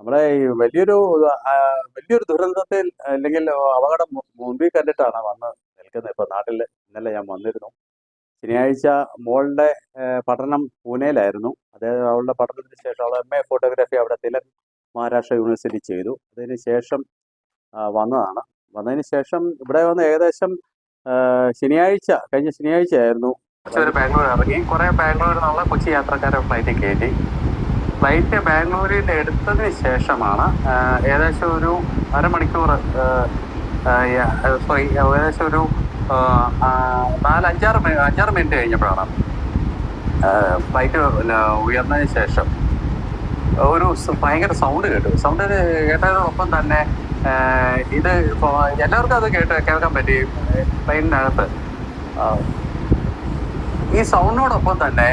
നമ്മുടെ ഈ വലിയൊരു വലിയൊരു ദുരന്തത്തിൽ അല്ലെങ്കിൽ അപകടം മുമ്പിൽ കണ്ടിട്ടാണ് വന്ന് നിൽക്കുന്നത്. ഇപ്പൊ നാട്ടിൽ ഇന്നലെ ഞാൻ വന്നിരുന്നു. ശനിയാഴ്ച മോളുടെ പഠനം പൂനെയിലായിരുന്നു. അതായത് അവളുടെ പഠനത്തിന് ശേഷം അവൾ എം എ ഫോട്ടോഗ്രാഫി അവിടെ തിലക് മഹാരാഷ്ട്ര യൂണിവേഴ്സിറ്റി ചെയ്തു. അതിന് ശേഷം വന്നതാണ്. വന്നതിന് ശേഷം ഇവിടെ വന്ന് ഏകദേശം ശനിയാഴ്ച കഴിഞ്ഞ ശനിയാഴ്ച ആയിരുന്നു ബാംഗ്ലൂർ ഇറങ്ങി. കുറെ ബാംഗ്ലൂർ നിന്നുള്ള കൊച്ചി യാത്രക്കാരെ ഫ്ലൈറ്റിൽ കയറ്റി. ഫ്ലൈറ്റ് ബാംഗ്ലൂരിൽ നിന്ന് എടുത്തതിന് ശേഷമാണ് ഏകദേശം ഒരു അരമണിക്കൂർ സോറി ഏകദേശം ഒരു നാല് അഞ്ചാറ് അഞ്ചാറ് മിനിറ്റ് കഴിഞ്ഞപ്പോഴാണ് ഫ്ലൈറ്റ് ഉയർന്നതിന് ശേഷം. ഒരു ഭയങ്കര സൗണ്ട് കേട്ടു. സൗണ്ട് കേട്ടതിനൊപ്പം തന്നെ ഇത് എല്ലാവർക്കും അത് കേട്ട് കേൾക്കാൻ പറ്റി പ്ലെയിനിനകത്ത് ആ, ഈ സൗണ്ടിനോടൊപ്പം തന്നെ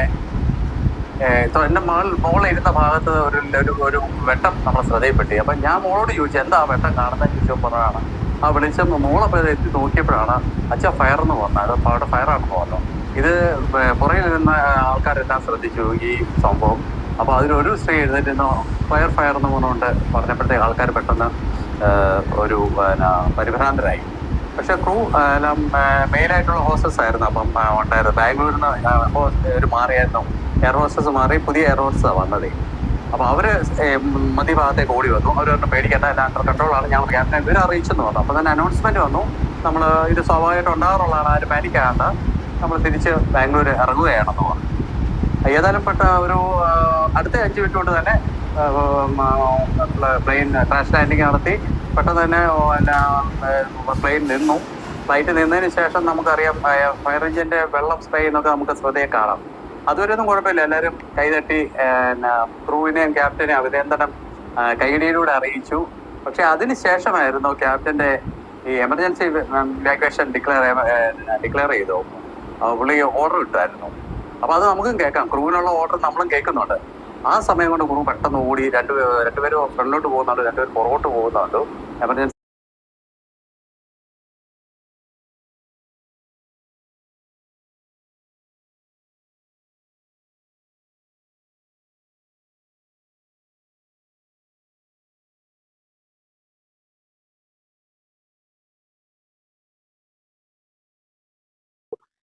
എന്റെ മകൾ മോൾ ഇരുന്ന ഭാഗത്ത് ഒരു ഒരു ഒരു വെട്ടം നമ്മളെ ശ്രദ്ധയിൽപ്പെട്ടി. അപ്പൊ ഞാൻ മോളോട് ചോദിച്ചു എന്താ ആ വെട്ടം കാണുന്നത് ചോദിച്ചപ്പോഴാണ് ആ വെളിച്ചം മോളപ്പോൾ എത്തി നോക്കിയപ്പോഴാണ് അച്ഛൻ ഫയർ എന്ന് പറഞ്ഞത് അപ്പൊ അവിടെ ഫയർ ആണെന്ന് പറഞ്ഞു. ഇത് പുറകിൽ നിന്ന ആൾക്കാരെല്ലാം ശ്രദ്ധിച്ചു ഈ സംഭവം. അപ്പൊ അതിലൊരു സ്ത്രീ എഴുന്നേറ്റ് ഫയർ ഫയർ എന്ന് പറഞ്ഞുകൊണ്ട് പറഞ്ഞപ്പോഴത്തേക്ക് ആൾക്കാർ പെട്ടെന്ന് ഒരു പരിഭ്രാന്തരായി. പക്ഷെ ക്രൂ എല്ലാം മെയിനായിട്ടുള്ള ഹോസ്റ്റസ് ആയിരുന്നു. അപ്പം ആ, ഉണ്ടായിരുന്നത്. ബാംഗ്ലൂരിൽ നിന്ന് ഒരു മാറിയായിരുന്നു. എയർ ഹോസ്റ്റസ് മാറി പുതിയ എയർ ഹോസ്റ്റസ് വന്നത്. അപ്പൊ അവർ ഏ, മധ്യഭാഗത്തേക്ക് ഓടി വന്നു. അവർ പറഞ്ഞു പേടിക്കേണ്ട എല്ലാം അണ്ടർ കൺട്രോൾ ആണ്. ഞങ്ങൾ ക്യാപ്റ്റൻ ഇവർ അറിയിച്ചെന്ന് പറഞ്ഞു. അപ്പൊ തന്നെ അനൗൺസ്മെന്റ് വന്നു. നമ്മൾ ഇത് സ്വാഭാവികമായിട്ട് ഉണ്ടാകാറുള്ളതാണ് ആരും പാനിക്കാണ്ട് നമ്മൾ തിരിച്ച് ബാംഗ്ലൂർ ഇറങ്ങുകയാണെന്ന് പറഞ്ഞു. ഏതായാലും പെട്ട ഒരു അടുത്ത അഞ്ച് മിനിറ്റ് കൊണ്ട് തന്നെ പ്ലെയിൻ ക്രാഷ് ലാൻഡിങ് നടത്തി. പെട്ടെന്ന് തന്നെ പ്ലെയിൻ നിന്നു. ഫ്ലൈറ്റ് നിന്നതിന് ശേഷം നമുക്കറിയാം ഫയർ എഞ്ചിന്റെ വെള്ളം സ്പ്രേ ചെയ്യുന്നൊക്കെ നമുക്ക് ശ്രദ്ധയെ കാണാം. അതുവരെ ഒന്നും കുഴപ്പമില്ല. എല്ലാവരും കൈതട്ടി ക്രൂവിനെയും ക്യാപ്റ്റനെയും അഭിനന്ദനം ആ, അറിയിച്ചു. പക്ഷെ അതിന് ശേഷമായിരുന്നു ക്യാപ്റ്റന്റെ ഈ എമർജൻസി ഇവാക്വേഷൻ ഡിക്ലെയർ ഡിക്ലെയർ ചെയ്തു. പുള്ളി ഓർഡർ ഇട്ടായിരുന്നു. അപ്പൊ അത് നമുക്കും കേൾക്കാം. ക്രൂവിനുള്ള ഓർഡർ നമ്മളും കേൾക്കുന്നുണ്ട്. ആ സമയം കൊണ്ട് ക്രൂ പെട്ടെന്ന് ഓടി രണ്ട് രണ്ടുപേരും ഫ്രണ്ടിലോട്ട് പോകുന്നുണ്ട് രണ്ടുപേരും പുറകോട്ട് പോകുന്നുണ്ട്. എമർജൻസി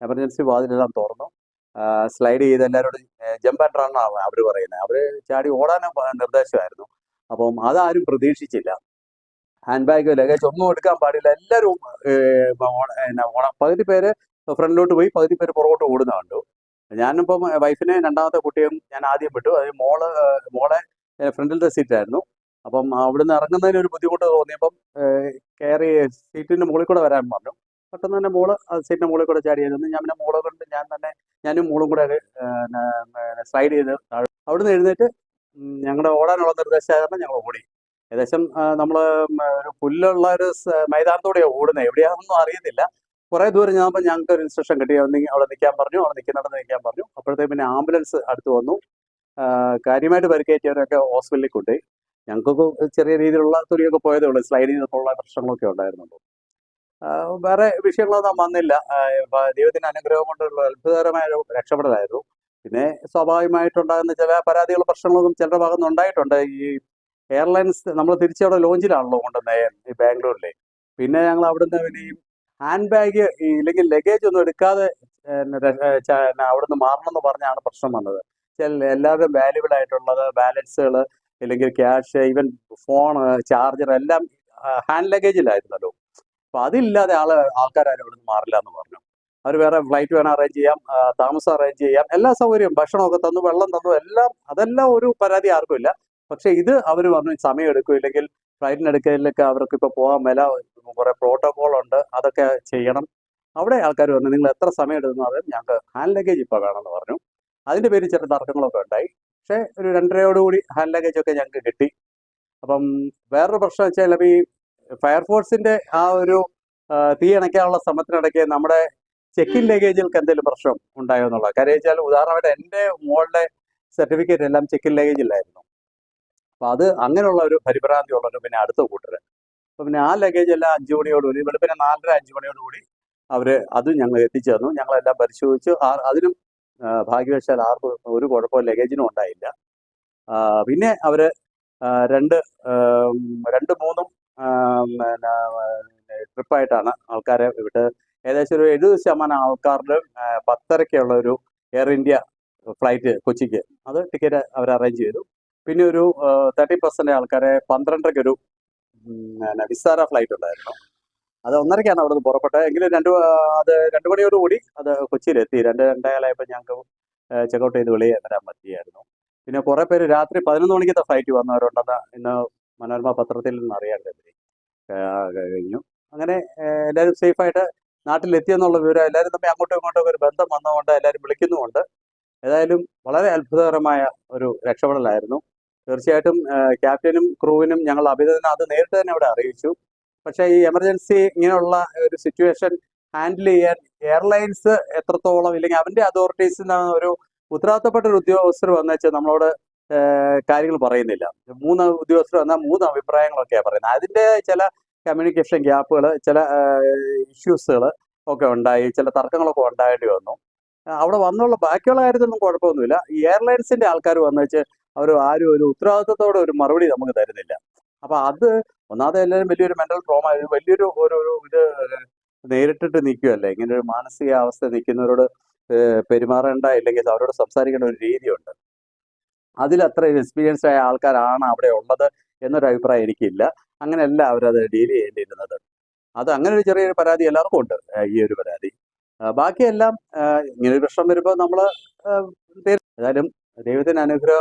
എമർജൻസി വാതിലെല്ലാം തുറന്നു. സ്ലൈഡ് ചെയ്ത് എല്ലാവരോടും ജമ്പ് ആൻഡ് റൺ അവർ പറയുന്നത്. അവർ ചാടി ഓടാനും നിർദ്ദേശമായിരുന്നു. അപ്പം അതാരും പ്രതീക്ഷിച്ചില്ല. ഹാൻഡ് ബാഗ് ലഗേജ് ഒന്നും എടുക്കാൻ പാടില്ല. എല്ലാവരും പകുതി പേര് ഫ്രണ്ടിലോട്ട് പോയി പകുതി പേര് പുറകോട്ട് ഓടുന്ന കണ്ടു. ഞാനിപ്പം വൈഫിനെ രണ്ടാമത്തെ കുട്ടിയും ഞാൻ ആദ്യം വിട്ടു. അത് മോൾ മോളെ ഫ്രണ്ടിലത്തെ സീറ്റായിരുന്നു അപ്പം അവിടുന്ന് ഇറങ്ങുന്നതിന് ഒരു ബുദ്ധിമുട്ട് തോന്നിയപ്പം കയറി സീറ്റിന്റെ മുകളിൽ കൂടെ വരാൻ പറഞ്ഞു. പെട്ടെന്ന് തന്നെ മോൾ സീറ്റിന്റെ മുകളിൽ കൂടെ ചാടി ആയിരുന്നു ഞാൻ പിന്നെ മോളെ കൊണ്ട് ഞാൻ തന്നെ ഞാനും മോളും കൂടെ സ്ലൈഡ് ചെയ്ത് അവിടെ അവിടുന്ന് എഴുന്നേറ്റ് ഞങ്ങളുടെ ഓടാനുള്ള നിർദ്ദേശം ഞങ്ങൾ ഓടി. ഏകദേശം നമ്മൾ ഒരു പുല്ലുള്ള ഒരു മൈതാനത്തോടെയാണ് ഓടുന്നത് എവിടെയാണെന്നൊന്നും അറിയത്തില്ല. കുറേ ദൂരം ഞാനപ്പോൾ ഞങ്ങൾക്ക് ഒരു ഇൻസ്ട്രക്ഷൻ കിട്ടി. അവിടെ നിൽക്കാൻ പറഞ്ഞു അവിടെ നിൽക്കുന്നിടത്ത് നിൽക്കാൻ പറഞ്ഞു. അപ്പോഴത്തേക്ക് പിന്നെ ആംബുലൻസ് അടുത്ത് വന്നു. കാര്യമായിട്ട് പരിക്കേറ്റിയവരൊക്കെ ഹോസ്പിറ്റലിൽ കൊണ്ടുപോയി. ഞങ്ങൾക്കൊക്കെ ചെറിയ രീതിയിലുള്ള തുണിയൊക്കെ പോയതേ ഉള്ളൂ. സ്ലൈഡ് ചെയ്തപ്പോഴുള്ള പ്രശ്നങ്ങളൊക്കെ ഉണ്ടായിരുന്നുള്ളൂ. വേറെ വിഷയങ്ങളൊന്നും വന്നില്ല. ദൈവത്തിന്റെ അനുഗ്രഹം കൊണ്ടുള്ള അത്ഭുതകരമായ ഒരു രക്ഷപ്പെടലായിരുന്നു. പിന്നെ സ്വാഭാവികമായിട്ടുണ്ടാകുന്ന ചില പരാതികൾ പ്രശ്നങ്ങളൊന്നും ചിലരുടെ ഭാഗത്ത് നിന്ന് ഉണ്ടായിട്ടുണ്ട്. ഈ എയർലൈൻസ് നമ്മൾ തിരിച്ചവിടെ ലോഞ്ചിലാണല്ലോ കൊണ്ടുവന്നത് ഈ ബാംഗ്ലൂരിലെ. പിന്നെ ഞങ്ങൾ അവിടുന്ന് പിന്നെ ഈ ഹാൻഡ് ബാഗ് ഇല്ലെങ്കിൽ ലഗേജ് ഒന്നും എടുക്കാതെ അവിടുന്ന് മാറണം എന്ന് പറഞ്ഞാണ് പ്രശ്നം വന്നത്. എല്ലാവരും വാല്യുബിൾ ആയിട്ടുള്ളത് ബാലൻസുകൾ ഇല്ലെങ്കിൽ ക്യാഷ് ഈവൻ ഫോൺ ചാർജർ എല്ലാം ഹാൻഡ് ലഗേജിലായിരുന്നല്ലോ. അപ്പൊ അതില്ലാതെ ആൾ ആൾക്കാരും അവിടെ നിന്ന് മാറില്ല എന്ന് പറഞ്ഞു. അവർ വേറെ ഫ്ലൈറ്റ് വേണം അറേഞ്ച് ചെയ്യാം താമസം അറേഞ്ച് ചെയ്യാം എല്ലാ സൗകര്യവും ഭക്ഷണമൊക്കെ തന്നു വെള്ളം തന്നു എല്ലാം അതെല്ലാം ഒരു പരാതി ആർക്കും ഇല്ല. പക്ഷെ ഇത് അവർ പറഞ്ഞു സമയം എടുക്കും ഇല്ലെങ്കിൽ ഫ്ലൈറ്റിനെടുക്കലിലൊക്കെ അവർക്ക് ഇപ്പൊ പോകാൻ വില കുറെ പ്രോട്ടോകോൾ ഉണ്ട് അതൊക്കെ ചെയ്യണം. അവിടെ ആൾക്കാർ പറഞ്ഞു നിങ്ങൾ എത്ര സമയം എടുക്കുന്നു അത് ഞങ്ങൾക്ക് ഹാൻഡ് ലഗേജ് വേണം വേണമെന്ന് പറഞ്ഞു. അതിന്റെ പേരിൽ ചില തർക്കങ്ങളൊക്കെ ഉണ്ടായി. പക്ഷേ ഒരു രണ്ടരയോടുകൂടി ഹാൻഡ് ലഗേജ് ഒക്കെ ഞങ്ങൾക്ക് കിട്ടി. അപ്പം വേറൊരു പ്രശ്നം വെച്ചാൽ ഈ ഫയർഫോഴ്സിന്റെ ആ ഒരു തീ അണയ്ക്കാനുള്ള ശ്രമത്തിനിടയ്ക്ക് നമ്മുടെ ചെക്ക് ഇൻ ലഗേജുകൾക്ക് എന്തെങ്കിലും പ്രശ്നം ഉണ്ടായോ എന്നുള്ളത്. കാര്യം വെച്ചാൽ ഉദാഹരണമായിട്ട് എന്റെ മോളുടെ സർട്ടിഫിക്കറ്റ് എല്ലാം ചെക്ക് ഇൻ ലഗേജിലായിരുന്നു. അപ്പൊ അത് അങ്ങനെയുള്ള ഒരു പരിഭ്രാന്തി ഉള്ളൊരു പിന്നെ അടുത്ത കൂട്ടര്. അപ്പൊ പിന്നെ ആ ലഗേജ് എല്ലാം അഞ്ചു മണിയോടുകൂടി വെളുപ്പിനെ നാലര അഞ്ചു മണിയോടുകൂടി അവർ അത് ഞങ്ങൾ എത്തിച്ചു തന്നു ഞങ്ങളെല്ലാം പരിശോധിച്ചു. ആ- അതിനും ഭാഗ്യവശാൽ ആർക്കും ഒരു കുഴപ്പവും ലഗേജിനും ഉണ്ടായില്ല. പിന്നെ അവർ രണ്ട് രണ്ട് മൂന്നും ട്രിപ്പായിട്ടാണ് ആൾക്കാരെ വിട്ട് ഏകദേശം ഒരു എഴുപത് ശതമാനം ആൾക്കാരുടെ പത്തരക്കുള്ള ഒരു എയർ ഇന്ത്യ ഫ്ലൈറ്റ് കൊച്ചിക്ക്. അത് ടിക്കറ്റ് അവർ അറേഞ്ച് ചെയ്തു. പിന്നെ ഒരു തേർട്ടി പെർസെന്റ് ആൾക്കാരെ പന്ത്രണ്ടരയ്ക്ക് ഒരു വിസ്താര ഫ്ലൈറ്റ് ഉണ്ടായിരുന്നു. അത് ഒന്നരയ്ക്കാണ് അവിടെ പുറപ്പെട്ടത്. എങ്കിലും രണ്ട് അത് രണ്ട് മണിയോടുകൂടി അത് കൊച്ചിയിലെത്തി രണ്ട് രണ്ടേകാലായപ്പോൾ ഞങ്ങൾക്ക് ചെക്കൗട്ട് ചെയ്ത് വെളിയിൽ വരാൻ പറ്റിയായിരുന്നു. പിന്നെ കുറേ പേര് രാത്രി പതിനൊന്ന് മണിക്കത്തെ ഫ്ലൈറ്റ് വന്നവരുണ്ടെന്ന് ഇന്ന് മനോരമ പത്രത്തിൽ നിന്ന് അറിയാൻ കഴിഞ്ഞു. കഴിഞ്ഞു. അങ്ങനെ എല്ലാവരും സേഫായിട്ട് നാട്ടിലെത്തിയെന്നുള്ള വിവരം എല്ലാവരും തമ്മിൽ അങ്ങോട്ടും ഇങ്ങോട്ടും ഒരു ബന്ധം വന്നതുകൊണ്ട് എല്ലാവരും വിളിക്കുന്നുമുണ്ട്. ഏതായാലും വളരെ അത്ഭുതകരമായ ഒരു രക്ഷപ്പെടലായിരുന്നു. തീർച്ചയായിട്ടും ക്യാപ്റ്റനും ക്രൂവിനും ഞങ്ങൾ അഭിനന്ദനം. അത് നേരിട്ട് തന്നെ ഇവിടെ അറിയിച്ചു. പക്ഷേ ഈ എമർജൻസി ഇങ്ങനെയുള്ള ഒരു സിറ്റുവേഷൻ ഹാൻഡിൽ ചെയ്യാൻ എയർലൈൻസ് എത്രത്തോളം ഇല്ലെങ്കിൽ അവന്റെ അതോറിറ്റീസിൽ നിന്ന് ഒരു ഉത്തരവാദിത്തപ്പെട്ട ഒരു ഉദ്യോഗസ്ഥർ വന്നുവെച്ചാൽ നമ്മളോട് കാര്യങ്ങൾ പറയുന്നില്ല. മൂന്ന് ഉദ്യോഗസ്ഥർ വന്നാൽ മൂന്ന് അഭിപ്രായങ്ങളൊക്കെയാണ് പറയുന്നത്. അതിന്റെ ചില കമ്മ്യൂണിക്കേഷൻ ഗ്യാപ്പുകൾ ചില ഇഷ്യൂസുകൾ ഒക്കെ ഉണ്ടായി ചില തർക്കങ്ങളൊക്കെ ഉണ്ടായിട്ട് വന്നു. അവിടെ വന്നുള്ള ബാക്കിയുള്ള കാര്യത്തിലൊന്നും കുഴപ്പമൊന്നുമില്ല. എയർലൈൻസിന്റെ ആൾക്കാർ വന്നു വെച്ച് അവർ ആരും ഒരു ഉത്തരവാദിത്തത്തോടെ ഒരു മറുപടി നമുക്ക് തരുന്നില്ല. അപ്പൊ അത് ഒന്നാമത് എല്ലാവരും വലിയൊരു മെന്റൽ ട്രോമ വലിയൊരു ഒരു ഇത് നേരിട്ടിട്ട് നിൽക്കുകയല്ലേ? ഇങ്ങനെ ഒരു മാനസികാവസ്ഥ നിൽക്കുന്നവരോട് പെരുമാറേണ്ട ഇല്ലെങ്കിൽ അവരോട് സംസാരിക്കേണ്ട ഒരു രീതിയുണ്ട്. അതിൽ അത്ര എക്സ്പീരിയൻസ് ആയ ആൾക്കാരാണ് അവിടെ ഉള്ളത് എന്നൊരു അഭിപ്രായം എനിക്കില്ല. അങ്ങനെയല്ല അവരത് ഡീൽ ചെയ്യേണ്ടിയിരുന്നത്. അത് അങ്ങനെ ഒരു ചെറിയൊരു പരാതി എല്ലാവർക്കും ഉണ്ട് ഈ ഒരു പരാതി. ബാക്കിയെല്ലാം ഇങ്ങനെ ഒരു പ്രശ്നം വരുമ്പോൾ നമ്മൾ ഏതായാലും ദൈവത്തിന് അനുഗ്രഹം